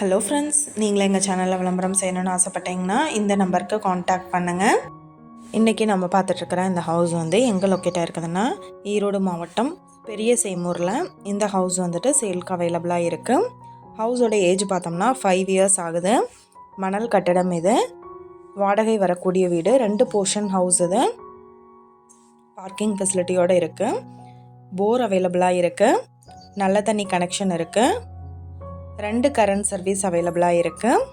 Hello friends நீங்களும் எங்கள் சேனலில் விளம்பரம் செய்யணும்னு ஆசைப்பட்டீங்கன்னா இந்த நம்பருக்கு காண்டாக்ட் பண்ணுங்கள் இன்றைக்கி நம்ம பார்த்துட்ருக்குற இந்த ஹவுஸ் வந்து எங்கே லொக்கேட்டாக இருக்குதுன்னா ஈரோடு மாவட்டம் பெரிய சேமூரில் இந்த ஹவுஸ் வந்துட்டு சேல்க்கு அவைலபிளாக இருக்குது ஹவுஸோட ஏஜ் பார்த்தோம்னா ஃபைவ் இயர்ஸ் ஆகுது. மணல் கட்டடம் இது. வாடகை வரக்கூடிய வீடு. ரெண்டு போர்ஷன் ஹவுஸ் இது. பார்க்கிங் ஃபெசிலிட்டியோடு இருக்குது போர் அவைலபிளாக இருக்குது நல்ல தண்ணி கனெக்ஷன் இருக்குது ரெண்டு கரண்ட் சர்வீஸ் அவைலபிளாக இருக்குது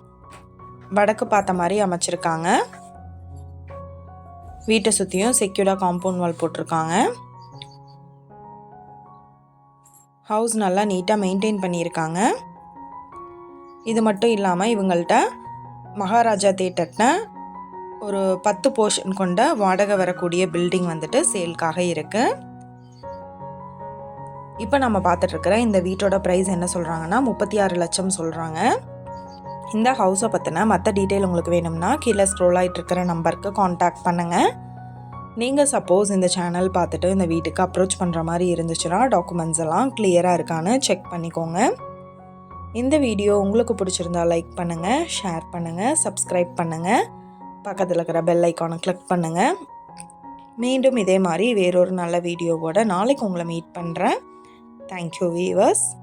வடக்கு பார்த்த மாதிரி அமைச்சிருக்காங்க. வீட்டை சுற்றியும் செக்யூர்டாக காம்பவுண்ட் வால் போட்டிருக்காங்க. ஹவுஸ் நல்லா நீட்டாக மெயின்டைன் பண்ணியிருக்காங்க. இது மட்டும் இல்லாமல் இவங்கள்ட்ட மகாராஜா தேட்டர்ன ஒரு பத்து போர்ஷன் கொண்ட வாடகை வரக்கூடிய பில்டிங் வந்துட்டு சேல்க்காக இருக்குது இப்போ நம்ம பார்த்துட்ருக்கிற இந்த வீட்டோட ப்ரைஸ் என்ன சொல்கிறாங்கன்னா முப்பத்தி ஆறு லட்சம் சொல்கிறாங்க இந்த ஹவுஸை பற்றின மற்ற டீட்டெயில் உங்களுக்கு வேணும்னா கீழே ஸ்க்ரோல் ஆகிட்டு இருக்கிற நம்பருக்கு காண்டாக்ட் பண்ணுங்கள் நீங்கள் சப்போஸ் இந்த சேனல் பார்த்துட்டு இந்த வீட்டுக்கு அப்ரோச் பண்ணுற மாதிரி இருந்துச்சுன்னா டாக்குமெண்ட்ஸ் எல்லாம் கிளியராக இருக்கான்னு செக் பண்ணிக்கோங்க. இந்த வீடியோ உங்களுக்கு பிடிச்சிருந்தா லைக் பண்ணுங்கள் ஷேர் பண்ணுங்கள் சப்ஸ்கிரைப் பண்ணுங்கள் பக்கத்தில் இருக்கிற பெல் ஐக்கானை கிளிக் பண்ணுங்கள் மீண்டும் இதே மாதிரி வேறொரு நல்ல வீடியோவோட நாளைக்கு உங்களை மீட் பண்ணுறேன் Thank you, viewers.